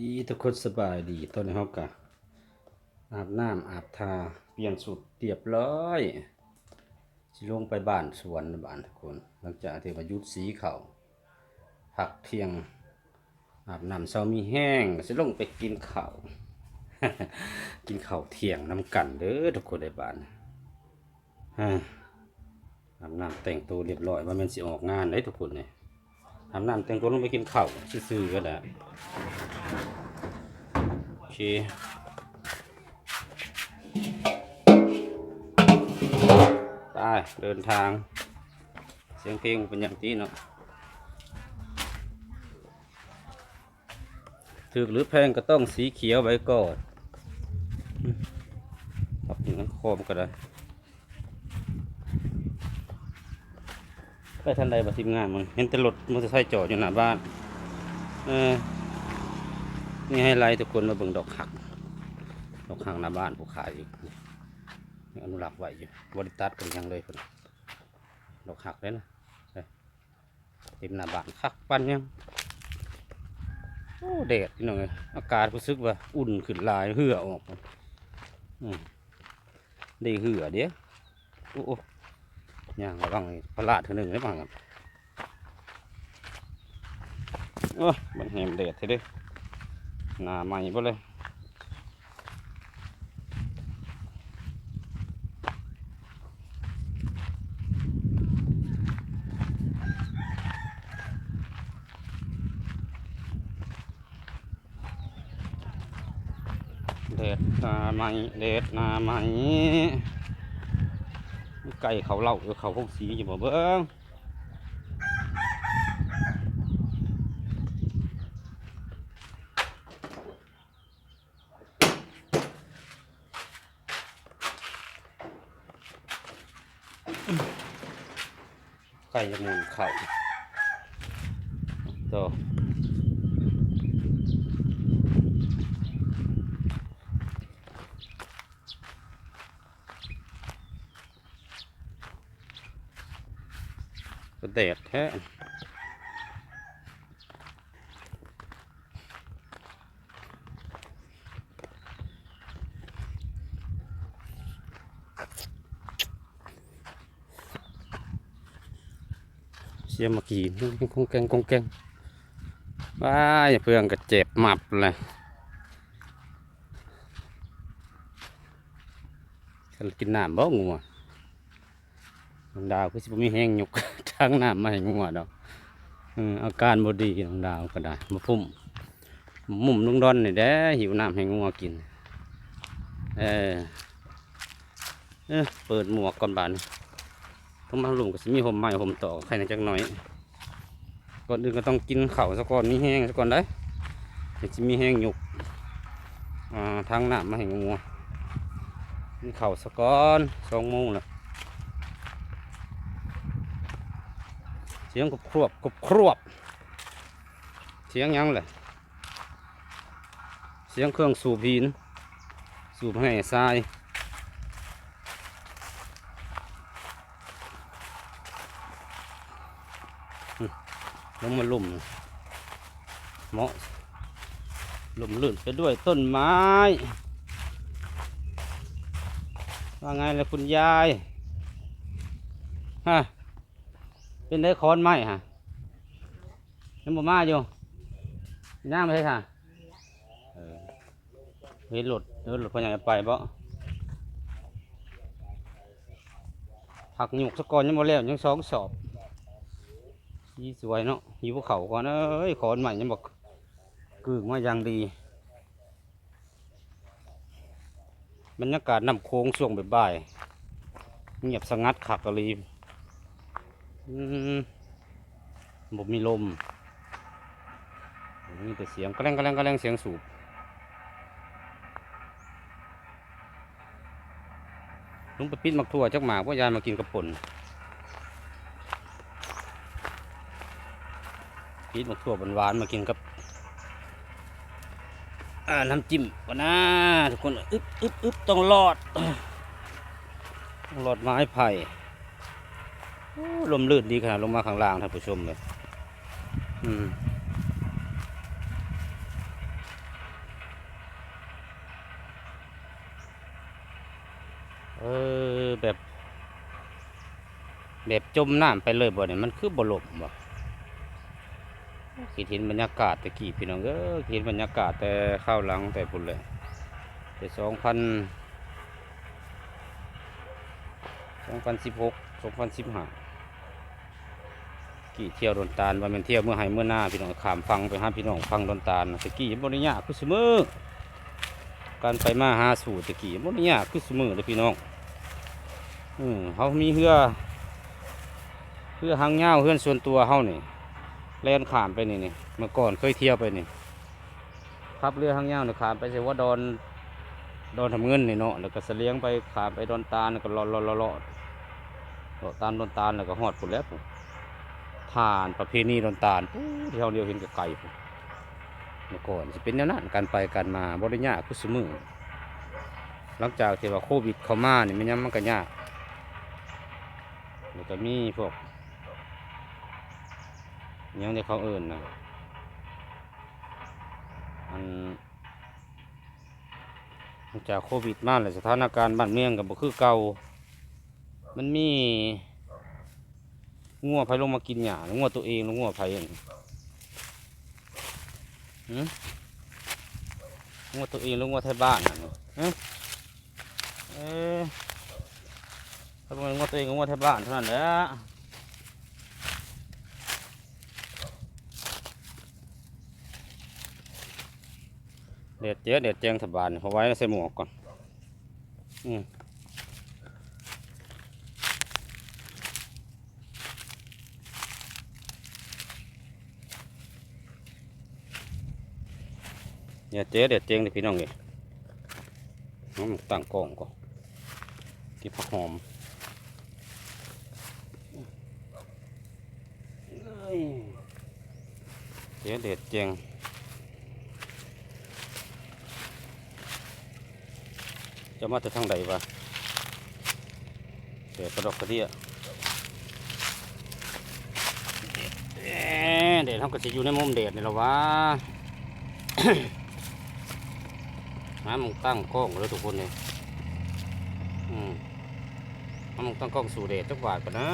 ดีทุกคนสบายดีตอนนี้เรากะอาบน้ำอาบทาเปลี่ยนสุดเรียบร้อยสิลงไปบ้านสวนบ้านทุกคน หลังจากที่มายุดสีเขาผักเที่ยง อาบน้ำเช้ามีแห้งสิลงไปกินข้าวกินข้าวเที่ยงน้ำกันเด้อทุกคนในบ้านอาบน้ำแต่งตัวเรียบร้อยว่ามันสิออกงานได้ทุกคนเนี่ย อาบน้ำแต่งตัวลงไปกินข้าวซื่อๆก็ได้โอเคไปเดินทาง เสียงเพลงเป็นอย่างที่เนาะถือหรือแพงก็ต้องสีเขียวไว้ก่อนปรับอย่างนั้นคมก็ได้ ไปทันใดบัทีมงานมันเห็นแต่รถมอเตอร์ไซค์จอดอยู่หน้าบ้าน เออนี่ให้ไลท์ทุกคนมาเบิ่งดอกหัก ดอกหักหน้าบ้านผู้ขายอยู่อนุรักษ์ไว้อยู่บริตัดกันยังเลยคนดอกหักเลยนะเอ้ยเต็มหน้าบ้านคักปันยังโอ้แดดพี่น้อยอากาศรู้สึกว่าอุ่นขึ้นลายเหือออกอืมได้เหือเดี๋ยวโอ้ อ้ย่างระวังนี่ประหลาดเท่านึงได้บ้างครับโอ้ยมันแหมแดดเท่เด้หน้าใหม่บ่เลยเด็ดหน้าใหม่เด็ดหน้าใหม่ ไก่เขาเหล่าหรือเขาพวกสีอยู่บ่เบิ้งไก่จะหมุนเข่าต่อ แดดแท้เสียมื่อกี้คงแกงคงแกงว้ายเพื่อนก็เจ็บหมับเลยกินน้ำบ่งัวดาวคือสิบมีแห้งหยุก ทางน้ำมาให้งัวดอกอาการบ่ดีน้องดาวก็ได้มาพุ่มมุมลุงดอนนี่แด้หิวน้ำให้งัวกินเออเออเปิดหมวกก่อนบานต้องมาหลุมก็สิมีห่มไม้ห่มต่อใครในจักหน่อยก่อนอื่นก็ต้องกินข้าวซะก่อนมีแห้งซะก่อนได้จะมีแห้งหยุกอ่าทางหน้ำมาให้งัวกินข้าวซะก่อนสองโมงแล้ว สียงกรบครวบกรบครวบ เสียงยังเลยเสียงเครื่องสูบหิน สูบให้ทรายลงมาลุ่มเหมาะลุ่มลื่นไปด้วยต้นไม้ ว่าไงล่ะคุณยาย ฮะ เป็นได้คอนไม้ฮะยังบ่มาอยู่ย่างไปค่ะเออเห็นรถเห็นรถพอใหญไปบ่ผักหยุกสกอนยังบ่แล้วยังสองสอบยี่สวยเนาะหิวเขาก่อนเอ้ยขอนใหม่ยังบอกกึ่งมาอย่างดีบรรยากาศน้ำโค้งช่วงบ่ายเงียบสงัดขักกะลี อืมบ่มีลมมีแต่เสียงกระแรงกระแรงกระแรงเสียงสูบลุงไปปิดมักทั่วจักหมากว่ายายมากินกระป่นพีดมะทั่วหวานๆมากินกับน้ำจิ้มก่อนนะทุกคนอึ๊บอึ๊บอึ๊บต้องรอดต้องรอดไม้ไผ่ ลมลื่นดีขนาดลงมาข้างล่างท่านผู้ชมเลยอืมเออแบบ แบบจมน้ำไปเลยบ่เนี่ยมันคือบลบบ่คิดเห็นบรรยากาศตะกี้พี่น้องเออคิดบรรยากาศแต่ข้าวหลังแต่พุ่นเลยแต่สองพันสองพันสิบหกสองพันสิบห้า กี่เที่ยวดนตาลว่าแมันเที่ยวเมื่อไหเมื่อหน้าพี่น้องขามฟังไปหาพี่น้องฟังดนตาลตะกี้บ่ได้ยากคือสมือการไปมาหาสู่ตะกี้บ่ได้ยากคือสมือเลยพี่น้องอืมเขามีเรือเพื่อหางเงาเพื่อนส่วนตัวเฮานี่แล่นขามไปนี่นี่เมื่อก่อนเคยเที่ยวไปนี่ขับเรือหางเงาวนี่ยขามไปเสว่าดอนดอนทำเงินนี่เนาะแล้วก็เสลียงไปขามไปดอนตาลแล้วก็เลาะเลาะเลาะเลาะเลาะตามดอนตาลแล้วก็ฮอดพุ่นแล้ว พุ่านประเพณีดนตาลปูที่เราเดียวเห็นกลๆพุ่เมื่อก่อนสิเป็นแนวนั้นการไปกันมาบ่ได้ยาคือสมือหลังจากที่ว่าโควิดเข้ามานี่มันยังมันก็ยากแล้วก็มีพวกยังที่เขาเอิ่นนะอันหลังจากโควิดมาเลยสถานการณ์บ้านเมืองกับบ่คือเก่ามันมี งัวไผลงมากินหญ้างัวตัวเองงัวไผเองงัวตัวเองงัวไทยบ้านน่ะเอ๊ะถ้าเป็นงวตัวเองก็งวดแทบบ้านเท่านั้นแหละเด็ดเจ๊เด็ดแจงสบานเขาไว้ใส่หมวกก่อน อืม เด็ดเจ๊เด็ดแจงเด็พี่น้องเลยน้องตั้งกล้องก่อนกินผักหอมเอ้ยเจ๊เด็ดเจงจะมาแต่ทางใดวะเดี๋ยวกระดอกกระเดียเอ๊ะเด็ดเขาก็จะอยู่ในมุมเด็ดนี่หละวะ น้ำมันตั้งกล้องแล้วทุกคนเลยอืมน้ำมันตั้งกล้องสู่เดชจักบาทก่อนนะ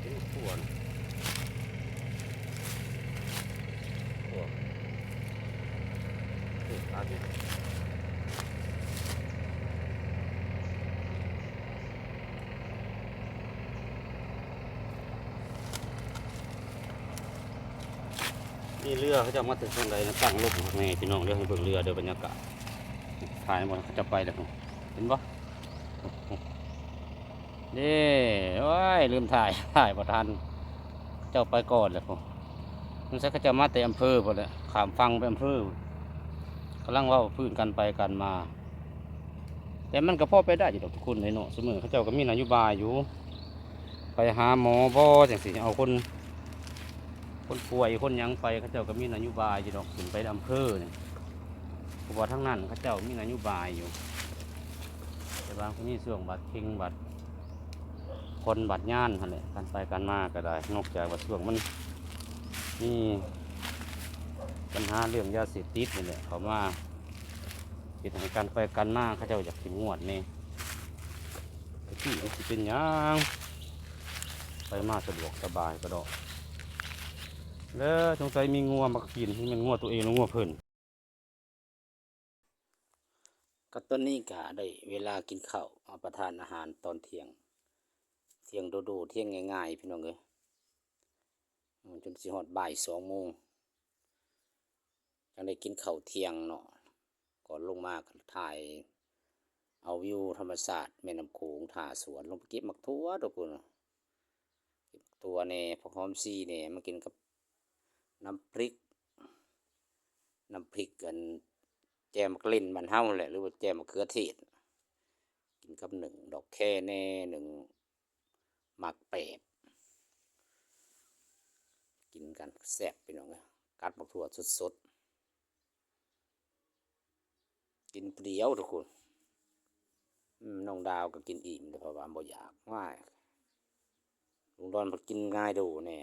เป็นขวนโอ้เฮ้ยตาดิ นี่เรือเขาจะมาถึงตรงไหนะตั้งลบข้างในพี่น้องเรือให้เบิ่งเรือเดี๋ยวบรรยากาศถ่ายหมดเขาจะไปแล้วครับเห็นปะนี่โอ้ยลืมถ่ายถ่ายประทันเจ้าไปก่อนเลยผมมันใช่เขาจะมาแต่อำเภอหมดเลยขามฟังไปอำเภอกำลังว่าพื้นกันไปกันมา แต่มันก็พอไปได้อยู่ดอกทุกคนเลยเนาะเสมอเขาเจ้าก็มีนโยบายอยู่ ไปหาหมอบ่จังสิเอาคน คนป่วยคนยังไปเขาเจ้าก็มีนโยบายอยู่ดอกขึ้นไปอำเภอเนี่ยเพราะว่าทั้งนั้นเขาเจ้ามีนโยบายอยู่ แต่บางคนนี่ส่วงบัตรเข่งบัตรคนบัตรย่านนั่นแหละกันไปกันมาก็ได้ นอกจากว่าช่วงมันมีปัญหาเรื่องยาเสพติดนี่แหละเขามาปิดให้การไปกันมาเขาเจ้าอยากสิงวดนี่ที่เป็นยังไปมาสะดวกสบายก็ดอก แล้วสงสัยมีงัวมากินที่มันงัวตัวเองหรืองัวเพิ่นก็ตอนนี้ก็ได้เวลากินข้าวมาประทานอาหารตอนเที่ยง เที่ยงดโดเที่ยงง่ายๆพี่น้องเอ้ยจนสิฮอดบ่ายสองโมงจังได้กินข้าวเที่ยงเนาะก่อนลงมาก็ถ่าย เอาวิวธรรมศาสตร์แม่น้ำโขงถ่าสวนลงไปเก็บมักทั่วทุกคนเนาะเก็บตัวแน่ผักหอมซีแน่มากินกับ น้ำพริก น้ำพริกกัน แจมกลิ่นมันเฮาแหละหรือว่าแจมมะเขือเทศกินกับหนึ่งดอกแค่แน่หนึ่งหมักแปบกินกันแซ่บไปหน้อยกัดบักถั่วสดๆ กินเปรี้ยวทุกคนน้องดาวก็กินอิ่มแต่พราะว่าบ่อยากง่ายลุงดอนพอกินง่ายดูแน่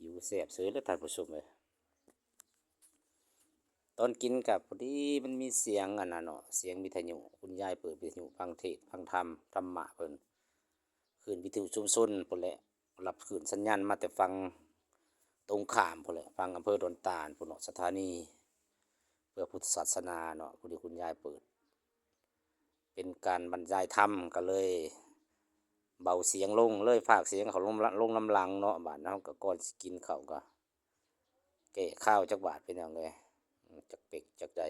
อยู่แซ่บซื้อแล้วท่านผู้ชมเลยตอนกินกับพอดีมันมีเสียงอันนั้นเนาะเสียงวิทยุคุณยายเปิดวิทยุฟังเทศฟังธรรมธรรมะเพิ่นคืนวิทยุชุมชนพุ่นแหละรับคืนสัญญาณมาแต่ฟังตรงขามพุ่นแหละฟังอำเภอดอนตาลพุ่นเนาะสถานี เพื่อพุทธศาสนาเนาะพอดีคุณยายเปิด เป็นการบรรยายธรรมก็เลย เบาเสียงลงเลยฝากเสียงเขาลงลงน้ำลังเนาะบาดเนาะก็ก่อนสิกินเขาก็แก่ข้าวจักบาทเป็นอย่างไงจักเป็กจักใด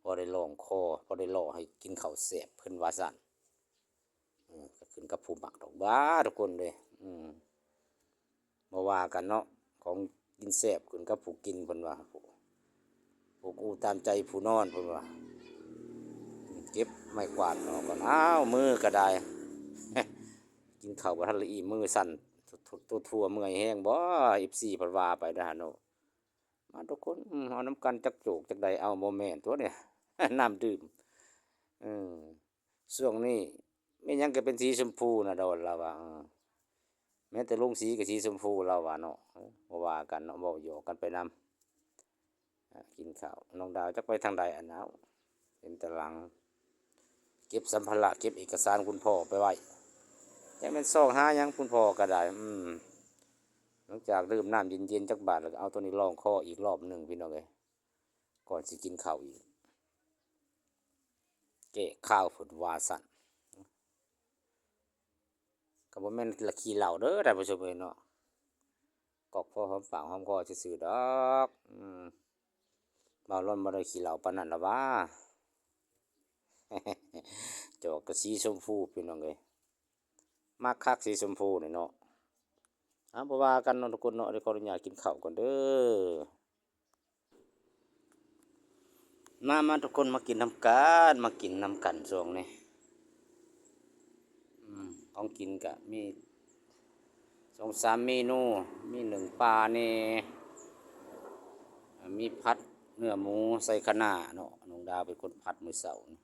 พอได้ลองคอพอได้ล่อให้กินเขาเสียบเพิ่นว่าสั่นอืมก็ขึ้นกับผู้หมักดอกบ้าทุกคนเลยอืมมาว่ากันเนาะของกินเสียบขึ้นกับผู้กินเพิ่นว่าผู้ผู้กูตามใจผู้นอนเพิ่นว่าเก็บไม้กวาดออกก่อนอ้าวมือก็ได้ กินข้าวบ่ทันละอีมือสั่นตัวทั่วเมื่อยแห้งบ่อีสี่พันวาไปนะฮะโนมาทุกคนเอาน้ำกันจักโจกจักใดเอาโมแมนตัวเนี่ยน้ำดื่มอืมช่วงนี้ไม่ยังก็เป็นสีชมพูนะโดนเราว่าแม้แต่ลุงสีก็สีชมพูเราว่าเนาะบ่ว่ากันเนาะบ่หยกันไปนำกินข้าวน้องดาวจักไปทางใดอันเอาเป็นตาราง ก็บสัมภาระเก็บเอกสารคุณพ่อไปไว้ยังเป็นซอกห้ายังคุณพ่อก็ได้ อืมหลังจากดื่มน้ำเย็นๆจักบาทแล้วเอาตัวนี้ลองคออีกรอบหนึ่งพี่น้องเลยก่อนสิกินข้าวอีกเกะข้าวฝุดวาสันก็บ่าแม่นละขีเหล่าเด้อท่านผู้ชมเอ้ยเนาะกอกพ่อหอมปากหอมคอซื่อดอก อืมเมาล้นบ่ได้ขี้เหล่าปานนั้นละว่า จอกกระสีชมพูพี่น้องเลยมากคักสีชมพูนี่เนาะเอาบ่ว่ากันเนาะทุกคนเนาะเดี๋ยวขออนุญาตกินข้าวก่อนเด้อมามาทุกคนมากินน้ำกันมากินน้ำกันช่วงนี้อืมของกินกะมีสองสามเมนู มีหนึ่งปลาเนี่มีพัดเนื้อหมูใส่คะน้าเนาะน้องดาวเป็นคนพัดมือเสาร์นี่อืม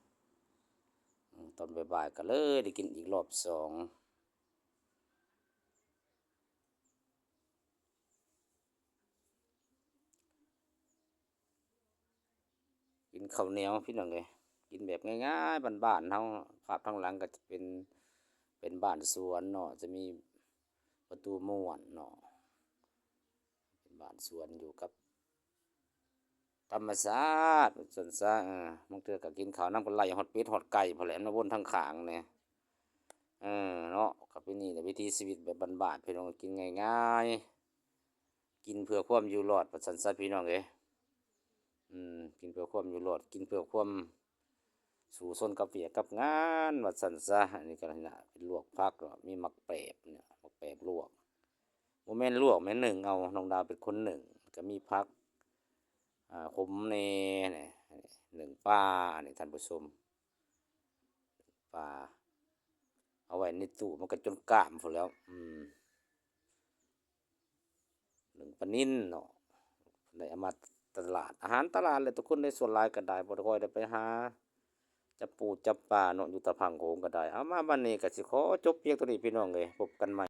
ตอนบ่ายๆก็เลยได้กินอีกรอบสองกินข้าวเหนียวพี่น้องเลยกินแบบง่ายๆบ้านๆเฮาภาพทางหลังก็จะเป็นเป็นบ้านสวนเนาะจะมีประตูม่วนเนาะเป็นบ้านสวนอยู่กับ ธรรมชาติส่วนซะเออบางเทื่อกกินข้าวน้ำก็ไหลฮอดเป็ดฮอดไก่พอแหลมมาวนทางขางเนี่ยเออเนาะก็เป็นนี่แหละวิถีชีวิตแบบบ้านๆพี่น้องกินง่ายๆกินเพื่อความอยู่รอดประสันซะพี่น้องเอ้ยอืมกินเพื่อความอยู่รอดกินเพื่อความสู่สนกับเวียกับงานวัดสันซะอันนี้ก็นะเป็นลวกพักเนาะมีหมักเปบเนี่ยหมักเปบลวกโมเมนต์ลวกแม่หนึ่งเอาน้องดาวเป็นคนหนึ่งก็มีพัก ขมเนเนี่ยหนึ่งปลาอันนี้ท่านผู้ชมปลาเอาไว้ในตู้มันก็จนกล้ามพอแล้ว อืมหนึ่งปนินเนาะได้เอามาตลาด อาหารตลาดเลยทุกคนในส่วนลายก็ได้บ่ได้ค่อยได้ไปหาจับปูจับปลาเนาะอยู่ตะพังโขงก็ได้ เอามาบัดนี้ก็สิขอจบเพียงเท่นี้พี่น้องเอ้ยพบกันใหม่